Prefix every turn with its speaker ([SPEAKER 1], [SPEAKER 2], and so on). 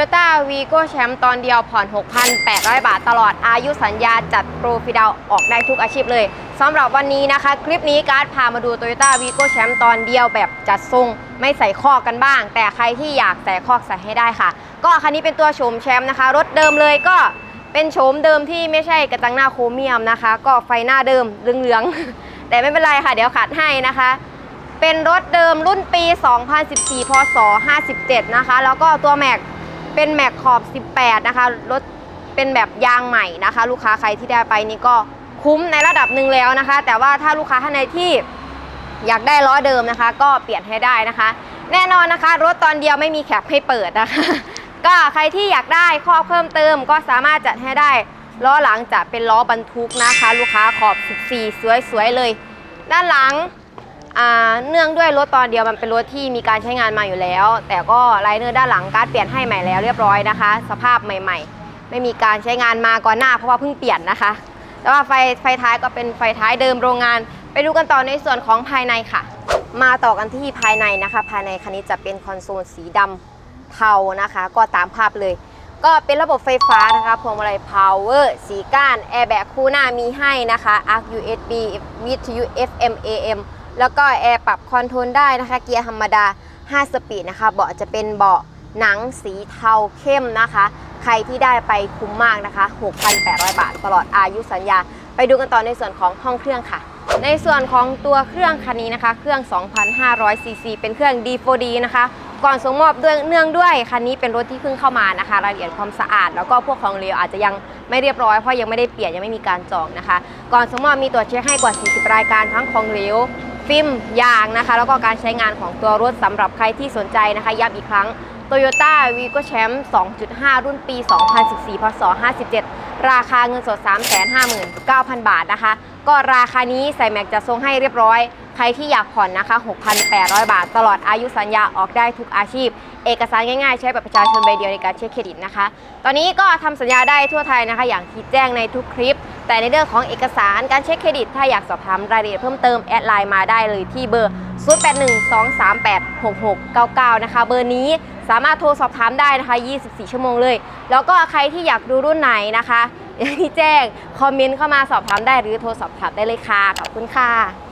[SPEAKER 1] Toyota v i g o แชมป์ตอนเดียวผ่อน 6,800 บาทตลอดอายุสัญญาจัดโปรฟิดาวออกได้ทุกอาชีพเลยสำหรับวันนี้นะคะ คลิปนี้การ์ดพามาดู Toyota v i g o แชมป์ตอนเดียวแบบจัดทรงไม่ใส่คอกกันบ้าง แต่ใครที่อยากใส่คอกใส่ให้ได้ค่ะ ก็คันนี้เป็นตัวโฉมแชมป์นะคะ รถเดิมเลยก็เป็นโฉมเดิมที่ไม่ใช่กระจังหน้าโครเมียมนะคะ ก็ไฟหน้าเดิมเหลืองๆแต่ไม่เป็นไรค่ะ เดี๋ยวขัดให้นะคะเป็นรถเดิมรุ่นปี 2014 พศ 57 นะคะ แล้วก็ตัวแม็ก เป็นแม็กขอบ 18 นะคะรถเป็นแบบยางใหม่นะคะ ลูกค้าใครที่ได้ไปนี่ก็คุ้มในระดับหนึ่งแล้วนะคะ แต่ว่าถ้าลูกค้าท่านใดที่อยากได้ล้อเดิมนะคะ ก็เปลี่ยนให้ได้นะคะ แน่นอนนะคะ รถตอนเดียวไม่มีแคปให้เปิดนะคะ ก็ใครที่อยากได้ข้อเพิ่มเติมก็สามารถจัดให้ได้ล้อหลังจะเป็นล้อบรรทุกนะคะ ลูกค้าขอบ 14 สวยๆเลย ด้านหลัง เนื่องด้วยรถตอนเดียวมันเป็นรถที่มีการใช้งานมาอยู่แล้ว แต่ก็ไลเนอร์ด้านหลังการดเปลี่ยนให้ใหม่แล้วเรียบร้อยนะคะ สภาพใหม่ ๆ ไม่มีการใช้งานมาก่อนหน้าเพราะว่าเพิ่งเปลี่ยนนะคะ แต่ว่าไฟไฟท้ายก็เป็นไฟท้ายเดิมโรงงาน ไปดูกันต่อในส่วนของภายในค่ะ มาต่อกันที่ภายในนะคะ ภายในคันนี้จะเป็นคอนโซลสีดำเทานะคะ ก็ตามภาพเลย ก็เป็นระบบไฟฟ้านะคะพวงมาลัย power สีก้านแอร์แบกคู่หน้ามีให้นะคะ ARC USB วิทยุ FM AM แล้วก็แอร์ปรับคอนโทรลได้นะคะ เกียร์ธรรมดา 5 สปีดนะคะ เบาะจะเป็นเบาะหนังสีเทาเข้มนะคะ ใครที่ได้ไปคุ้มมากนะคะ 6,800 บาทตลอดอายุสัญญา ไปดูกันต่อในส่วนของห้องเครื่องค่ะ ในส่วนของตัวเครื่องคันนี้นะคะ เครื่อง 2,500 ซีซี เป็นเครื่อง D4D นะคะก่อนส่งมอบด้วยเนื่องด้วยคันนี้เป็นรถที่เพิ่งเข้ามานะคะ รายละเอียดความสะอาด แล้วก็พวกของเหลวอาจจะยังไม่เรียบร้อยเพราะยังไม่ได้เปลี่ยนยังไม่มีการจองนะคะ ก่อนส่งมอบมีตรวจเช็คให้กว่า 40 รายการทั้งของเหลว ฟิล์มยางนะคะ แล้วก็การใช้งานของตัวรถสำหรับใครที่สนใจนะคะย้ำอีกครั้ง Toyota v i g o Champ 2.5 รุ่นปี 2014 พศ 57 ราคาเงินสด 359,000 บาทนะคะ ก็ราคานี้ใส่แม็กจะทรงให้เรียบร้อย ใครที่อยากผ่อนนะคะ 6,800 บาท ตลอดอายุสัญญาออกได้ทุกอาชีพ เอกสารง่ายๆ ใช้แบบประชาชนใบเดียวในการเช็คเครดิตนะคะ ตอนนี้ก็ทำสัญญาได้ทั่วไทยนะคะ อย่างที่แจ้งในทุกคลิป แต่ในเรื่องของเอกสารการเช็คเครดิต ถ้าอยากสอบถามรายละเอียดเพิ่มเติมแอดไลน์มาได้เลยที่เบอร์ 0812386699 นะคะ เบอร์นี้สามารถโทรสอบถามได้นะคะ 24 ชั่วโมงเลย แล้วก็ใครที่อยากดูรุ่นไหนนะคะอย่างที่แจ้ง คอมเมนต์เข้ามาสอบถามได้หรือโทรสอบถามได้เลยค่ะ ขอบคุณค่ะ